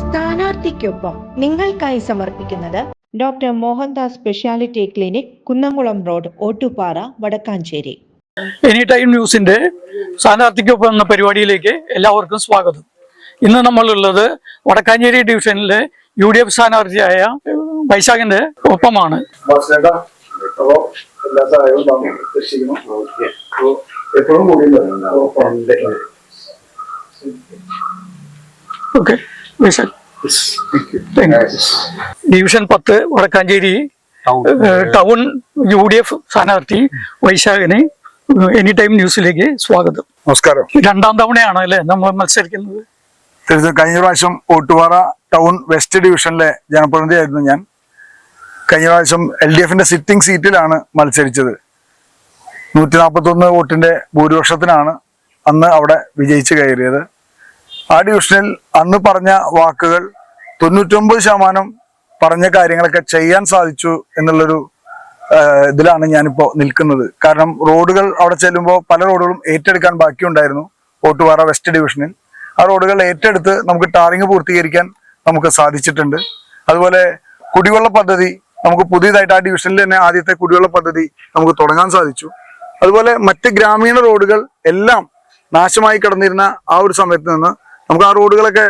സ്ഥാനാർത്ഥിക്കൊപ്പം നിങ്ങൾക്കായി സമർപ്പിക്കുന്നത് doctor Mohandas speciality clinic Kunnamkulam road Ottupara Vadakkanchery. Any time ന്യൂസിന്റെ സ്ഥാനാർത്ഥിക്കൊപ്പം എന്ന പരിപാടിയിലേക്ക് എല്ലാവർക്കും സ്വാഗതം. ഇന്ന് നമ്മളുള്ളത് വടക്കാഞ്ചേരി ഡിവിഷനിലെ യു ഡി എഫ് സ്ഥാനാർത്ഥിയായ വൈശാഖിന്റെ ഒപ്പമാണ്. എപ്പോഴും കൂടി ഓക്കെ വൈശാഖ്. ഡിവിഷൻ പത്ത് Vadakkanchery town U D F സ്ഥാനാർത്ഥി വൈശാഖിനെ എനി ടൈം ന്യൂസിലേക്ക് സ്വാഗതം. നമസ്കാരം. രണ്ടാം തവണയാണ് അല്ലേ നമ്മൾ മത്സരിക്കുന്നത്? തിരുവനന്തപുരം കഴിഞ്ഞ പ്രാവശ്യം ഓട്ടുപാറ ടൗൺ വെസ്റ്റ് ഡിവിഷനിലെ ജനപ്രതിനിധിയായിരുന്നു ഞാൻ. കഴിഞ്ഞ പ്രാവശ്യം എൽ ഡി എഫിന്റെ സിറ്റിംഗ് സീറ്റിലാണ് മത്സരിച്ചത്. നൂറ്റി നാൽപ്പത്തൊന്ന് വോട്ടിന്റെ ഭൂരിപക്ഷത്തിനാണ് അന്ന് അവിടെ വിജയിച്ചു കയറിയത്. ആ ഡിവിഷനിൽ അന്ന് പറഞ്ഞ വാക്കുകൾ തൊണ്ണൂറ്റൊമ്പത് ശതമാനം പറഞ്ഞ കാര്യങ്ങളൊക്കെ ചെയ്യാൻ സാധിച്ചു എന്നുള്ളൊരു ഇതിലാണ് ഞാനിപ്പോ നിൽക്കുന്നത്. കാരണം റോഡുകൾ അവിടെ ചെല്ലുമ്പോൾ പല റോഡുകളും ഏറ്റെടുക്കാൻ ബാക്കിയുണ്ടായിരുന്നു. ഓട്ടുപാറ വെസ്റ്റ് ഡിവിഷനിൽ ആ റോഡുകൾ ഏറ്റെടുത്ത് നമുക്ക് ടാറിങ് പൂർത്തീകരിക്കാൻ നമുക്ക് സാധിച്ചിട്ടുണ്ട്. അതുപോലെ കുടിവെള്ള പദ്ധതി നമുക്ക് പുതിയതായിട്ട് ആ ഡിവിഷനിൽ തന്നെ ആദ്യത്തെ കുടിവെള്ള പദ്ധതി നമുക്ക് തുടങ്ങാൻ സാധിച്ചു. അതുപോലെ മറ്റ് ഗ്രാമീണ റോഡുകൾ എല്ലാം നാശമായി കിടന്നിരുന്ന ആ ഒരു സമയത്ത് നിന്ന് നമുക്ക് ആ റോഡുകളൊക്കെ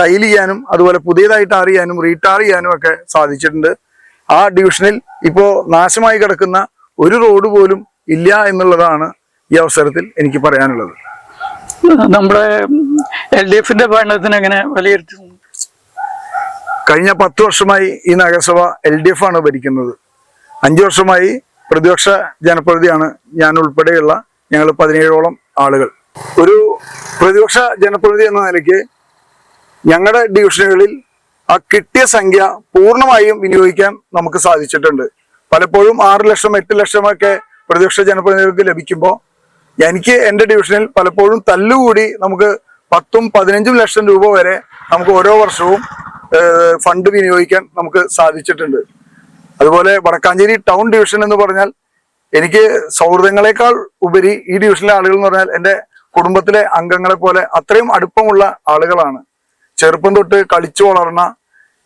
ടൈൽ ചെയ്യാനും അതുപോലെ പുതിയതായിട്ട് ടാർ ചെയ്യാനും റീടാർ ചെയ്യാനും ഒക്കെ സാധിച്ചിട്ടുണ്ട്. ആ ഡിവിഷനിൽ ഇപ്പോൾ നാശമായി കിടക്കുന്ന ഒരു റോഡ് പോലും ഇല്ല എന്നുള്ളതാണ് ഈ അവസരത്തിൽ എനിക്ക് പറയാനുള്ളത്. നമ്മുടെ എൽ ഡി എഫിന്റെ ഭരണത്തിന് എങ്ങനെ വിലയിരുത്തുന്നു കഴിഞ്ഞ പത്ത് വർഷമായി ഈ നഗരസഭ എൽ ഡി എഫ് ആണ് ഭരിക്കുന്നത്. അഞ്ചു വർഷമായി പ്രതിപക്ഷ ജനപ്രതിയാണ് ഞാൻ ഉൾപ്പെടെയുള്ള ഞങ്ങൾ പതിനേഴോളം ആളുകൾ. ഒരു പ്രതിപക്ഷ ജനപ്രതിനിധി എന്ന നിലയ്ക്ക് ഞങ്ങളുടെ ഡിവിഷനുകളിൽ ആ കിട്ടിയ സംഖ്യ പൂർണമായും വിനിയോഗിക്കാൻ നമുക്ക് സാധിച്ചിട്ടുണ്ട്. പലപ്പോഴും ആറ് ലക്ഷം എട്ട് ലക്ഷമൊക്കെ പ്രതിപക്ഷ ജനപ്രതിനിധികൾക്ക് ലഭിക്കുമ്പോൾ എനിക്ക് എന്റെ ഡിവിഷനിൽ പലപ്പോഴും തല്ലുകൂടി നമുക്ക് പത്തും പതിനഞ്ചും ലക്ഷം രൂപ വരെ നമുക്ക് ഓരോ വർഷവും ഫണ്ട് വിനിയോഗിക്കാൻ നമുക്ക് സാധിച്ചിട്ടുണ്ട്. അതുപോലെ വടക്കാഞ്ചേരി ടൗൺ ഡിവിഷൻ എന്ന് പറഞ്ഞാൽ എനിക്ക് സൗഹൃദങ്ങളെക്കാൾ ഉപരി ഈ ഡിവിഷനിലെ ആളുകൾ എന്ന് പറഞ്ഞാൽ എന്റെ കുടുംബത്തിലെ അംഗങ്ങളെ പോലെ അത്രയും അടുപ്പമുള്ള ആളുകളാണ്. ചെറുപ്പം തൊട്ട് കളിച്ചു വളർന്ന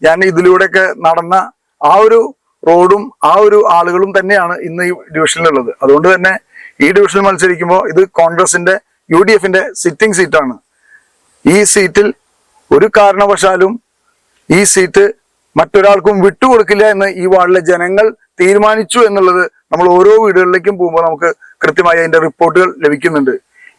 ഞാൻ ഇതിലൂടെയൊക്കെ നടന്ന ആ ഒരു റോഡും ആ ഒരു ആളുകളും തന്നെയാണ് ഇന്ന് ഈ ഡിവിഷനിലുള്ളത്. അതുകൊണ്ട് തന്നെ ഈ ഡിവിഷനിൽ മത്സരിക്കുമ്പോൾ ഇത് കോൺഗ്രസിന്റെ യു ഡി എഫിന്റെ സിറ്റിംഗ് സീറ്റാണ് ഈ സീറ്റിൽ ഒരു കാരണവശാലും ഈ സീറ്റ് മറ്റൊരാൾക്കും വിട്ടുകൊടുക്കില്ല എന്ന് ഈ വാർഡിലെ ജനങ്ങൾ തീരുമാനിച്ചു എന്നുള്ളത് നമ്മൾ ഓരോ വീടുകളിലേക്കും പോകുമ്പോൾ നമുക്ക് കൃത്യമായി അതിന്റെ റിപ്പോർട്ടുകൾ ലഭിക്കുന്നുണ്ട്.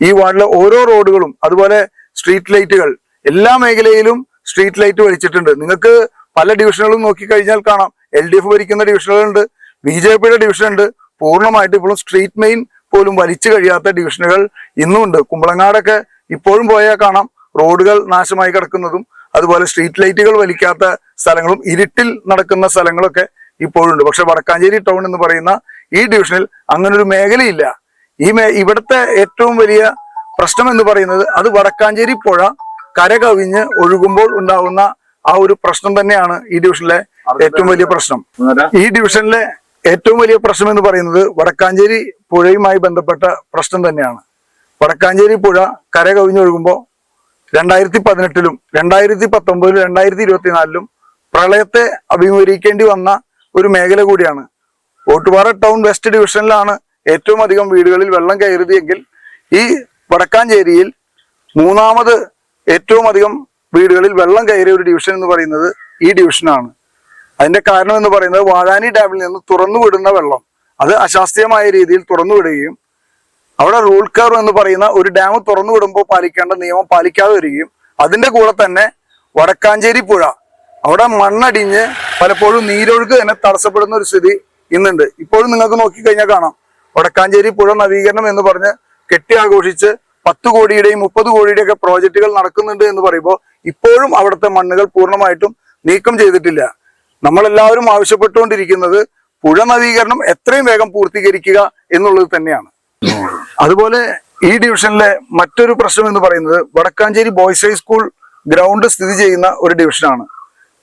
ഈ വാർഡിലെ ഓരോ റോഡുകളും അതുപോലെ സ്ട്രീറ്റ് ലൈറ്റുകൾ എല്ലാ മേഖലയിലും സ്ട്രീറ്റ് ലൈറ്റ് വലിച്ചിട്ടുണ്ട്. നിങ്ങൾക്ക് പല ഡിവിഷനുകളും നോക്കിക്കഴിഞ്ഞാൽ കാണാം. എൽ ഡി എഫ് ഭരിക്കുന്ന ഡിവിഷനുകളുണ്ട് ബി ജെ പിയുടെ ഡിവിഷൻ ഉണ്ട് പൂർണമായിട്ട് ഇപ്പോഴും സ്ട്രീറ്റ് മെയിൻ പോലും വലിച്ചു കഴിയാത്ത ഡിവിഷനുകൾ ഇന്നും ഉണ്ട് കുമ്പളങ്ങാടൊക്കെ ഇപ്പോഴും പോയാൽ കാണാം. റോഡുകൾ നാശമായി കിടക്കുന്നതും അതുപോലെ സ്ട്രീറ്റ് ലൈറ്റുകൾ വലിക്കാത്ത സ്ഥലങ്ങളും ഇരുട്ടിൽ നടക്കുന്ന സ്ഥലങ്ങളൊക്കെ ഇപ്പോഴുണ്ട്. പക്ഷെ വടക്കാഞ്ചേരി ടൗൺ എന്ന് പറയുന്ന ഈ ഡിവിഷനിൽ അങ്ങനൊരു മേഖലയില്ല. ഈ ഇവിടുത്തെ ഏറ്റവും വലിയ പ്രശ്നം എന്ന് പറയുന്നത് അത് വടക്കാഞ്ചേരി പുഴ കര കവിഞ്ഞ് ഒഴുകുമ്പോൾ ഉണ്ടാകുന്ന ആ ഒരു പ്രശ്നം തന്നെയാണ് ഈ ഡിവിഷനിലെ ഏറ്റവും വലിയ പ്രശ്നം. ഈ ഡിവിഷനിലെ ഏറ്റവും വലിയ പ്രശ്നം എന്ന് പറയുന്നത് വടക്കാഞ്ചേരി പുഴയുമായി ബന്ധപ്പെട്ട പ്രശ്നം തന്നെയാണ്. വടക്കാഞ്ചേരി പുഴ കര കവിഞ്ഞൊഴുകുമ്പോൾ രണ്ടായിരത്തി പതിനെട്ടിലും രണ്ടായിരത്തി പത്തൊമ്പതിലും രണ്ടായിരത്തി ഇരുപത്തിനാലിലും പ്രളയത്തെ അഭിമുഖീകരിക്കേണ്ടി വന്ന ഒരു മേഖല കൂടിയാണ്. ഓട്ടുപാറ ടൗൺ വെസ്റ്റ് ഡിവിഷനിലാണ് ഏറ്റവും അധികം വീടുകളിൽ വെള്ളം കയറിയതെങ്കിൽ ഈ വടക്കാഞ്ചേരിയിൽ മൂന്നാമത് ഏറ്റവും അധികം വീടുകളിൽ വെള്ളം കയറിയ ഒരു ഡിവിഷൻ എന്ന് പറയുന്നത് ഈ ഡിവിഷനാണ് അതിന്റെ കാരണം എന്ന് പറയുന്നത് വാഴാനി ഡാമിൽ നിന്ന് തുറന്നുവിടുന്ന വെള്ളം. അത് അശാസ്ത്രീയമായ രീതിയിൽ തുറന്നു വിടുകയും അവിടെ റൂൾ കർവ് എന്ന് പറയുന്ന ഒരു ഡാം തുറന്നു വിടുമ്പോൾ പാലിക്കേണ്ട നിയമം പാലിക്കാതെ വരികയും അതിന്റെ കൂടെ തന്നെ വടക്കാഞ്ചേരി പുഴ. അവിടെ മണ്ണടിഞ്ഞ് പലപ്പോഴും നീരൊഴുക്ക് തന്നെ തടസ്സപ്പെടുന്ന ഒരു സ്ഥിതി ഇന്നുണ്ട്. ഇപ്പോഴും നിങ്ങൾക്ക് നോക്കിക്കഴിഞ്ഞാൽ കാണാം. വടക്കാഞ്ചേരി പുഴ നവീകരണം എന്ന് പറഞ്ഞ് കെട്ടി ആഘോഷിച്ച് പത്ത് കോടിയുടെയും മുപ്പത് കോടിയുടെയും ഒക്കെ പ്രോജക്റ്റുകൾ നടക്കുന്നുണ്ട് എന്ന് പറയുമ്പോൾ ഇപ്പോഴും അവിടുത്തെ മണ്ണുകൾ പൂർണമായിട്ടും നീക്കം ചെയ്തിട്ടില്ല. നമ്മളെല്ലാവരും ആവശ്യപ്പെട്ടുകൊണ്ടിരിക്കുന്നത് പുഴ നവീകരണം എത്രയും വേഗം പൂർത്തീകരിക്കുക എന്നുള്ളത് തന്നെയാണ്. അതുപോലെ ഈ ഡിവിഷനിലെ മറ്റൊരു പ്രശ്നം എന്ന് പറയുന്നത് വടക്കാഞ്ചേരി ബോയ്സ് ഹൈസ്കൂൾ ഗ്രൗണ്ട് സ്ഥിതി ചെയ്യുന്ന ഒരു ഡിവിഷനാണ്.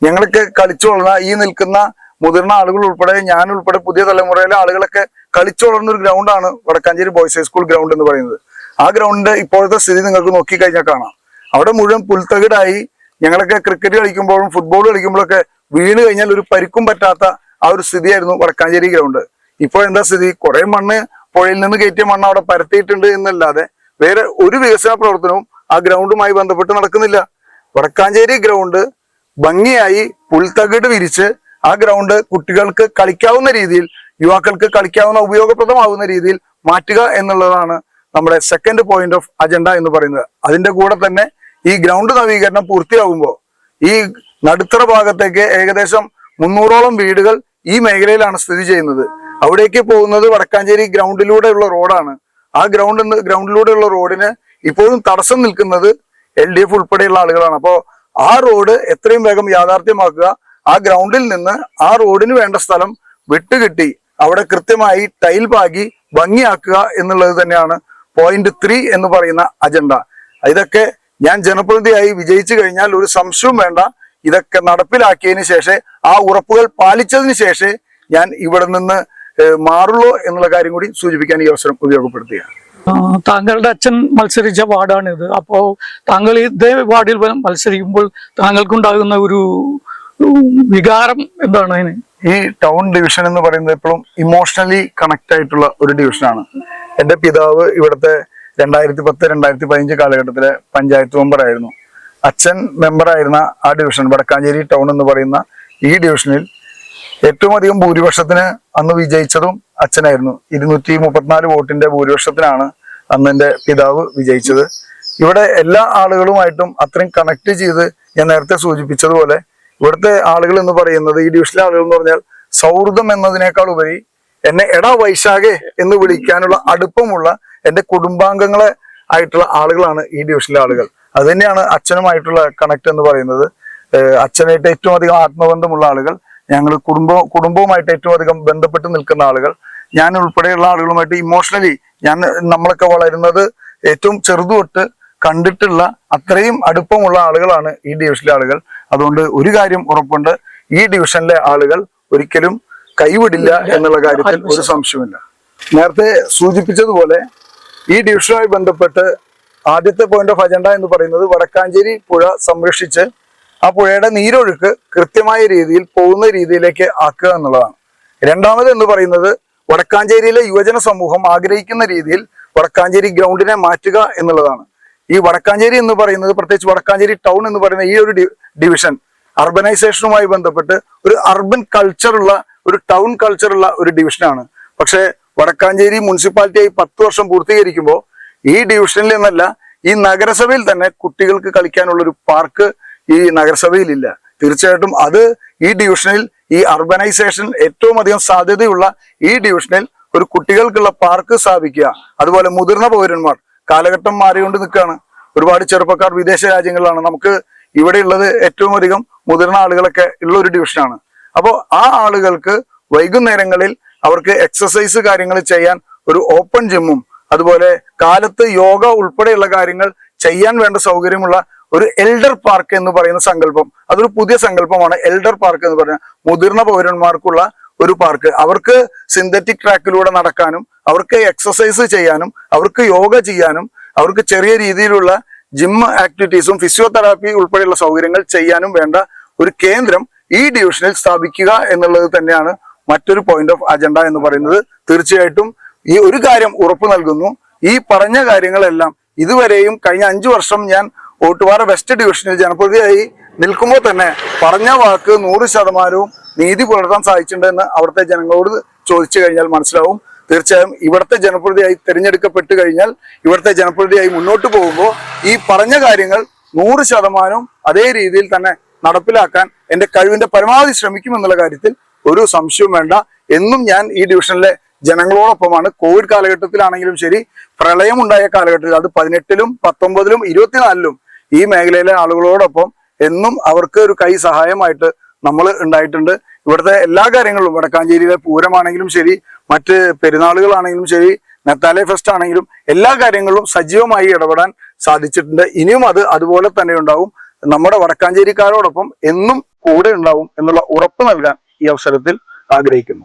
ഞങ്ങളൊക്കെ കളിച്ചു വളർന്ന ഈ നിൽക്കുന്ന മുതിർന്ന ആളുകൾ ഉൾപ്പെടെ ഞാൻ ഉൾപ്പെടെ പുതിയ തലമുറയിലെ ആളുകളൊക്കെ കളിച്ചു വളർന്ന ഒരു ഗ്രൗണ്ടാണ് വടക്കാഞ്ചേരി ബോയ്സ് ഹൈസ്കൂൾ ഗ്രൗണ്ട് എന്ന് പറയുന്നത്. ആ ഗ്രൗണ്ടിന്റെ ഇപ്പോഴത്തെ സ്ഥിതി നിങ്ങൾക്ക് നോക്കിക്കഴിഞ്ഞാൽ കാണാം. അവിടെ മുഴുവൻ പുൽത്തകിടായി ഞങ്ങളൊക്കെ ക്രിക്കറ്റ് കളിക്കുമ്പോഴും ഫുട്ബോൾ കളിക്കുമ്പോഴൊക്കെ വീണ് കഴിഞ്ഞാൽ ഒരു പരിക്കും പറ്റാത്ത ആ ഒരു സ്ഥിതിയായിരുന്നു വടക്കാഞ്ചേരി ഗ്രൗണ്ട്. ഇപ്പോൾ എന്താ സ്ഥിതി? കുറെ മണ്ണ് പുഴയിൽ നിന്ന് കയറ്റിയ മണ്ണ് അവിടെ പരത്തിയിട്ടുണ്ട് എന്നല്ലാതെ വേറെ ഒരു വികസന പ്രവർത്തനവും ആ ഗ്രൗണ്ടുമായി ബന്ധപ്പെട്ട് നടക്കുന്നില്ല. വടക്കാഞ്ചേരി ഗ്രൗണ്ട് ഭംഗിയായി പുൽത്തകിട് വിരിച്ച് ആ ഗ്രൗണ്ട് കുട്ടികൾക്ക് കളിക്കാവുന്ന രീതിയിൽ യുവാക്കൾക്ക് കളിക്കാവുന്ന ഉപയോഗപ്രദമാകുന്ന രീതിയിൽ മാറ്റുക എന്നുള്ളതാണ് നമ്മുടെ സെക്കൻഡ് പോയിന്റ് ഓഫ് അജണ്ട എന്ന് പറയുന്നത്. അതിന്റെ കൂടെ തന്നെ ഈ ഗ്രൗണ്ട് നവീകരണം പൂർത്തിയാകുമ്പോൾ ഈ നടുത്തറ ഭാഗത്തേക്ക് ഏകദേശം മുന്നൂറോളം വീടുകൾ ഈ മേഖലയിലാണ് സ്ഥിതി ചെയ്യുന്നത്. അവിടേക്ക് പോകുന്നത് വടക്കാഞ്ചേരി ഗ്രൗണ്ടിലൂടെയുള്ള റോഡാണ്. ആ ഗ്രൗണ്ട് ഗ്രൗണ്ടിലൂടെയുള്ള റോഡിന് ഇപ്പോഴും തടസ്സം നിൽക്കുന്നത് എൽ ഡി എഫ് ഉൾപ്പെടെയുള്ള ആളുകളാണ്. അപ്പോൾ ആ റോഡ് എത്രയും വേഗം യാഥാർത്ഥ്യമാക്കുക. ആ ഗ്രൗണ്ടിൽ നിന്ന് ആ റോഡിന് വേണ്ട സ്ഥലം വിട്ടുകിട്ടി. അവിടെ കൃത്യമായി ടൈൽ പാകി ഭംഗിയാക്കുക എന്നുള്ളത് തന്നെയാണ് പോയിന്റ് ത്രീ എന്ന് പറയുന്ന അജണ്ട ഇതൊക്കെ ഞാൻ ജനപ്രതിനിധിയായി വിജയിച്ചു കഴിഞ്ഞാൽ ഒരു സംശയവും വേണ്ട. ഇതൊക്കെ നടപ്പിലാക്കിയതിന് ശേഷം ആ ഉറപ്പുകൾ പാലിച്ചതിന് ശേഷം ഞാൻ ഇവിടെ നിന്ന് മാറുള്ളൂ എന്നുള്ള കാര്യം കൂടി സൂചിപ്പിക്കാൻ ഈ അവസരം ഉപയോഗപ്പെടുത്തുകയാണ്. താങ്കളുടെ അച്ഛൻ മത്സരിച്ച വാർഡാണിത്. അപ്പോ താങ്കൾ ഇതേ വാർഡിൽ മത്സരിക്കുമ്പോൾ താങ്കൾക്കുണ്ടാകുന്ന ഒരു വികാരം എന്താണ് അതിന്? ഈ ടൗൺ ഡിവിഷൻ എന്ന് പറയുന്നത് എപ്പോഴും ഇമോഷണലി കണക്ട് ആയിട്ടുള്ള ഒരു ഡിവിഷനാണ് എന്റെ പിതാവ് ഇവിടുത്തെ രണ്ടായിരത്തി പത്ത് രണ്ടായിരത്തി പതിനഞ്ച് കാലഘട്ടത്തിലെ പഞ്ചായത്ത് മെമ്പറായിരുന്നു അച്ഛൻ മെമ്പറായിരുന്ന ആ ഡിവിഷൻ വടക്കാഞ്ചേരി ടൗൺ എന്ന് പറയുന്ന ഈ ഡിവിഷനിൽ ഏറ്റവും അധികം ഭൂരിപക്ഷത്തിന് അന്ന് വിജയിച്ചതും അച്ഛനായിരുന്നു. ഇരുന്നൂറ്റി മുപ്പത്തിനാല് വോട്ടിന്റെ ഭൂരിപക്ഷത്തിനാണ് അന്ന് എന്റെ പിതാവ് വിജയിച്ചത്. ഇവിടെ എല്ലാ ആളുകളുമായിട്ടും അത്രയും കണക്ട് ചെയ്ത് ഞാൻ നേരത്തെ സൂചിപ്പിച്ചതുപോലെ ഇവിടുത്തെ ആളുകൾ എന്ന് പറയുന്നത് ഈ ഡിവിഷനിലെ ആളുകൾ എന്ന് പറഞ്ഞാൽ സൗഹൃദം എന്നതിനേക്കാൾ ഉപരി എന്നെ എടാ വൈശാഖെ എന്ന് വിളിക്കാനുള്ള അടുപ്പമുള്ള എന്റെ കുടുംബാംഗങ്ങളെ ആയിട്ടുള്ള ആളുകളാണ് ഈ ഡിവിഷനിലെ ആളുകൾ. അത് തന്നെയാണ് അച്ഛനുമായിട്ടുള്ള കണക്ട് എന്ന് പറയുന്നത്. അച്ഛനായിട്ട് ഏറ്റവും അധികം ആത്മബന്ധമുള്ള ആളുകൾ ഞങ്ങൾ കുടുംബ കുടുംബവുമായിട്ട് ഏറ്റവും അധികം ബന്ധപ്പെട്ട് നിൽക്കുന്ന ആളുകൾ ഞാൻ ഉൾപ്പെടെയുള്ള ആളുകളുമായിട്ട് ഇമോഷണലി ഞാൻ നമ്മളൊക്കെ വളരുന്നത് ഏറ്റവും ചെറുതു തൊട്ട് കണ്ടിട്ടുള്ള അത്രയും അടുപ്പമുള്ള ആളുകളാണ് ഈ ഡിവിഷനിലെ ആളുകൾ. അതുകൊണ്ട് ഒരു കാര്യം ഉറപ്പുണ്ട് ഈ ഡിവിഷനിലെ ആളുകൾ ഒരിക്കലും കൈവിടില്ല എന്നുള്ള കാര്യത്തിൽ ഒരു സംശയമില്ല നേരത്തെ സൂചിപ്പിച്ചതുപോലെ ഈ ഡിവിഷനുമായി ബന്ധപ്പെട്ട് ആദ്യത്തെ പോയിന്റ് ഓഫ് അജണ്ട എന്ന് പറയുന്നത് വടക്കാഞ്ചേരി പുഴ സംരക്ഷിച്ച് ആ പുഴയുടെ നീരൊഴുക്ക് കൃത്യമായ രീതിയിൽ പോകുന്ന രീതിയിലേക്ക് ആക്കുക എന്നുള്ളതാണ്. രണ്ടാമത് എന്ന് പറയുന്നത് വടക്കാഞ്ചേരിയിലെ യുവജന സമൂഹം ആഗ്രഹിക്കുന്ന രീതിയിൽ വടക്കാഞ്ചേരി ഗ്രൗണ്ടിനെ മാറ്റുക എന്നുള്ളതാണ്. ഈ വടക്കാഞ്ചേരി എന്ന് പറയുന്നത് പ്രത്യേകിച്ച് വടക്കാഞ്ചേരി ടൗൺ എന്ന് പറയുന്ന ഈ ഒരു ഡിവിഷൻ അർബനൈസേഷനുമായി ബന്ധപ്പെട്ട് ഒരു അർബൻ കൾച്ചറുള്ള ഒരു ടൗൺ കൾച്ചറുള്ള ഒരു ഡിവിഷനാണ്. പക്ഷേ വടക്കാഞ്ചേരി മുനിസിപ്പാലിറ്റിയായി പത്ത് വർഷം പൂർത്തീകരിക്കുമ്പോൾ ഈ ഡിവിഷനിൽ നിന്നല്ല ഈ നഗരസഭയിൽ തന്നെ കുട്ടികൾക്ക് കളിക്കാനുള്ള ഒരു പാർക്ക് ഈ നഗരസഭയിലില്ല. തീർച്ചയായിട്ടും അത് ഈ ഡിവിഷനിൽ ഈ അർബനൈസേഷൻ ഏറ്റവും അധികം സാധ്യതയുള്ള ഈ ഡിവിഷനിൽ ഒരു കുട്ടികൾക്കുള്ള പാർക്ക് സ്ഥാപിക്കുക അതുപോലെ മുതിർന്ന പൗരന്മാർ കാലഘട്ടം മാറിക്കൊണ്ട് നിൽക്കുകയാണ്. ഒരുപാട് ചെറുപ്പക്കാർ വിദേശ രാജ്യങ്ങളിലാണ്. നമുക്ക് ഇവിടെ ഉള്ളത് ഏറ്റവും അധികം മുതിർന്ന ആളുകളൊക്കെ ഉള്ള ഒരു ഡിവിഷനാണ് അപ്പോൾ ആ ആളുകൾക്ക് വൈകുന്നേരങ്ങളിൽ അവർക്ക് എക്സസൈസ് കാര്യങ്ങൾ ചെയ്യാൻ ഒരു ഓപ്പൺ ജിമ്മും അതുപോലെ കാലത്ത് യോഗ ഉൾപ്പെടെയുള്ള കാര്യങ്ങൾ ചെയ്യാൻ വേണ്ട സൗകര്യമുള്ള ഒരു എൽഡർ പാർക്ക് എന്ന് പറയുന്ന സങ്കല്പം അതൊരു പുതിയ സങ്കല്പമാണ് എൽഡർ പാർക്ക് എന്ന് പറഞ്ഞ മുതിർന്ന പൗരന്മാർക്കുള്ള ഒരു പാർക്ക് അവർക്ക് സിന്തറ്റിക് ട്രാക്കിലൂടെ നടക്കാനും അവർക്ക് എക്സസൈസ് ചെയ്യാനും അവർക്ക് യോഗ ചെയ്യാനും അവർക്ക് ചെറിയ രീതിയിലുള്ള ജിം ആക്ടിവിറ്റീസും ഫിസിയോതെറാപ്പി ഉൾപ്പെടെയുള്ള സൗകര്യങ്ങൾ ചെയ്യാനും വേണ്ട ഒരു കേന്ദ്രം ഈ ഡിവിഷനിൽ സ്ഥാപിക്കുക എന്നുള്ളത് തന്നെയാണ് മറ്റൊരു പോയിന്റ് ഓഫ് അജണ്ട എന്ന് പറയുന്നത്. തീർച്ചയായിട്ടും ഈ ഒരു കാര്യം ഉറപ്പു നൽകുന്നു. ഈ പറഞ്ഞ കാര്യങ്ങളെല്ലാം ഇതുവരെയും കഴിഞ്ഞ അഞ്ചു വർഷം ഞാൻ ഓട്ടുപാറ വെസ്റ്റ് ഡിവിഷനിൽ ജനപ്രതിയായി നിൽക്കുമ്പോൾ തന്നെ പറഞ്ഞ വാക്ക് നൂറ് ശതമാനവും നീതി പുലർത്താൻ സാധിച്ചിട്ടുണ്ടെന്ന് അവിടുത്തെ ജനങ്ങളോട് ചോദിച്ചു കഴിഞ്ഞാൽ മനസ്സിലാവും. തീർച്ചയായും ഇവിടുത്തെ ജനപ്രതിയായി തിരഞ്ഞെടുക്കപ്പെട്ട് കഴിഞ്ഞാൽ ഇവിടുത്തെ ജനപ്രതിയായി മുന്നോട്ട് പോകുമ്പോൾ ഈ പറഞ്ഞ കാര്യങ്ങൾ നൂറ് ശതമാനവും അതേ രീതിയിൽ തന്നെ നടപ്പിലാക്കാൻ എന്റെ കഴിവിന്റെ പരമാവധി ശ്രമിക്കുമെന്നുള്ള കാര്യത്തിൽ ഒരു സംശയവും വേണ്ട. എന്നും ഞാൻ ഈ ഡിവിഷനിലെ ജനങ്ങളോടൊപ്പമാണ്. കോവിഡ് കാലഘട്ടത്തിലാണെങ്കിലും ശരി പ്രളയമുണ്ടായ കാലഘട്ടത്തിൽ അത് പതിനെട്ടിലും പത്തൊമ്പതിലും ഇരുപത്തിനാലിലും ഈ മേഖലയിലെ ആളുകളോടൊപ്പം എന്നും അവർക്ക് ഒരു കൈ സഹായമായിട്ട് നമ്മൾ ഉണ്ടായിട്ടുണ്ട്. ഇവിടുത്തെ എല്ലാ കാര്യങ്ങളിലും വടക്കാഞ്ചേരിയിലെ പൂരമാണെങ്കിലും ശരി മറ്റ് പെരുന്നാളുകളാണെങ്കിലും ശരി നെത്താലെ ഫെസ്റ്റ് ആണെങ്കിലും എല്ലാ കാര്യങ്ങളും സജീവമായി ഇടപെടാൻ സാധിച്ചിട്ടുണ്ട്. ഇനിയും അത് അതുപോലെ തന്നെ ഉണ്ടാവും. നമ്മുടെ വടക്കാഞ്ചേരിക്കാരോടൊപ്പം എന്നും കൂടെ ഉണ്ടാവും എന്നുള്ള ഉറപ്പ് നൽകാൻ ഈ അവസരത്തിൽ ആഗ്രഹിക്കുന്നു.